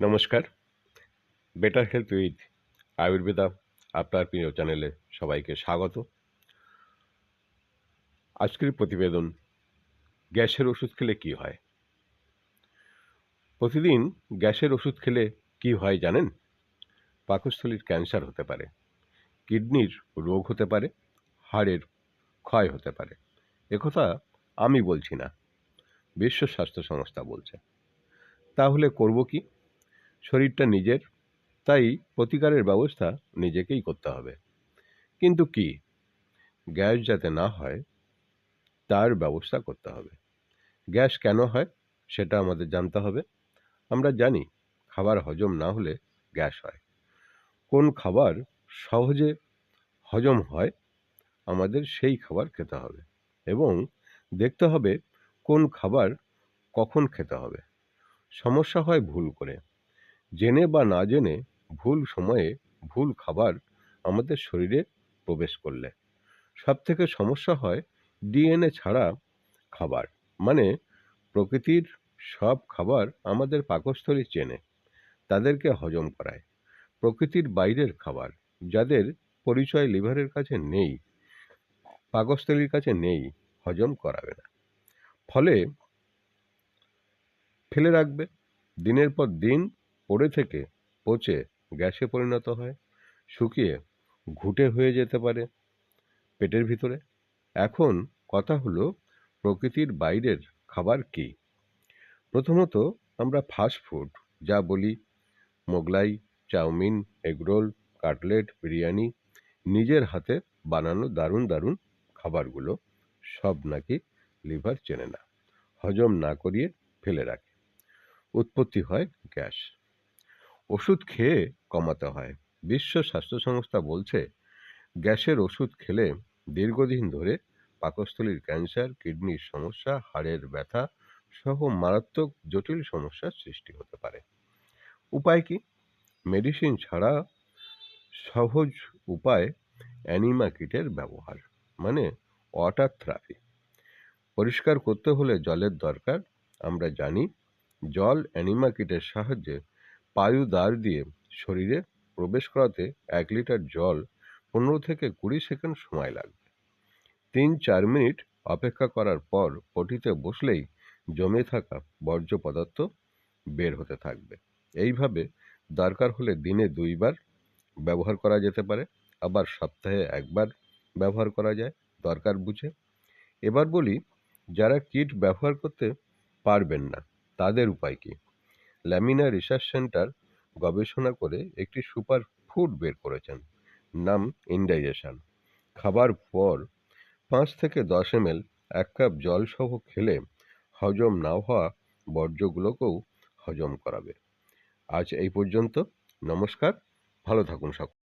নমস্কার। Better health with Ayurveda আপনার প্রিয় চ্যানেলে সবাইকে স্বাগত। আজকের প্রতিবেদন, গ্যাসের ওষুধ খেলে কি হয়? প্রতিদিন গ্যাসের ওষুধ খেলে কি হয় জানেন? পাকস্থলীর ক্যান্সার হতে পারে, কিডনির রোগ হতে পারে, হাড়ের ক্ষয় হতে পারে। একথা আমি বলছি না, বিশ্ব স্বাস্থ্য সংস্থা বলছে। তাহলে করব কি? শরীরটা নিজের, তাই প্রতিকারের ব্যবস্থা নিজেকেই করতে হবে। কিন্তু কি? গ্যাস যাতে না হয়, তার ব্যবস্থা করতে হবে। গ্যাস কেন হয়, সেটা আমাদের জানতে হবে। আমরা জানি, খাবার হজম না হলে গ্যাস হয়। কোন খাবার সহজে হজম হয়, আমাদের সেই খাবার খেতে হবে। এবং দেখতে হবে, কোন খাবার কখন খেতে হবে। সমস্যা হয় ভুল করে। জেনে বা না জেনে ভুল সময়ে ভুল খাবার আমাদের শরীরে প্রবেশ করলে। সব থেকে সমস্যা হয় ডিএনএ ছাড়া খাবার। মানে প্রকৃতির সব খাবার আমাদের পাকস্থলী চেনে, তাদেরকে হজম করায়। প্রকৃতির বাইরের খাবার যাদের পরিচয় লিভারের কাছে নেই, পাকস্থলীর কাছে নেই, হজম করাবে না। ফলে ফেলে রাখবে। দিনের পর দিন পড়ে থেকে পচে গ্যাসে পরিণত হয়, শুকিয়ে ঘুটে হয়ে যেতে পারে পেটের ভিতরে। এখন কথা হলো, প্রকৃতির বাইরের খাবার কি? প্রথমত আমরা ফাস্ট ফুড যা বলি, Mughlai, chow mein egg roll cutlet biryani, নিজের হাতে বানানো দারুণ দারুণ খাবারগুলো সব নাকি লিভার চেনে না, হজম না করিয়ে ফেলে রাখে। উৎপত্তি হয় গ্যাস। ওষুধ খেয়ে কমাতে হয়। বিশ্ব স্বাস্থ্য সংস্থা বলছে, গ্যাসের ওষুধ খেলে দীর্ঘদিন ধরে পাকস্থলীর ক্যান্সার, কিডনির সমস্যা, হাড়ের ব্যথা সহ মারাত্মক জটিল সমস্যার সৃষ্টি হতে পারে। উপায় কি? মেডিসিন ছাড়া সহজ উপায় অ্যানিমা কিটের ব্যবহার মানে ওয়াটার থেরাপি। পরিষ্কার করতে হলে জলের দরকার। আমরা জানি, জল অ্যানিমা কিটের সাহায্যে পায়ু দ্বার দিয়ে শরীরে প্রবেশ করাতে এক লিটার জল পনেরো থেকে কুড়ি সেকেন্ড সময় লাগবে। তিন চার মিনিট অপেক্ষা করার পর পটিতে বসলেই জমে থাকা বর্জ্য পদার্থ বের হতে থাকবে। এইভাবে দরকার হলে দিনে দুইবার ব্যবহার করা যেতে পারে, আবার সপ্তাহে একবার ব্যবহার করা যায়, দরকার বুঝে। এবার বলি, যারা কিট ব্যবহার করতে পারবেন না, তাদের উপায় কী? ল্যামিনা রিসার্চ সেন্টার গবেষণা করে একটি সুপার ফুড বের করেছেন, নাম ইনডাইজেশন খাবার পর পাঁচ থেকে দশ এম এল এক কাপ জল সহ খেলে হজম না হওয়া বর্জ্যগুলোকেও হজম করাবে। আজ এই পর্যন্ত, নমস্কার, ভালো থাকুন সকল।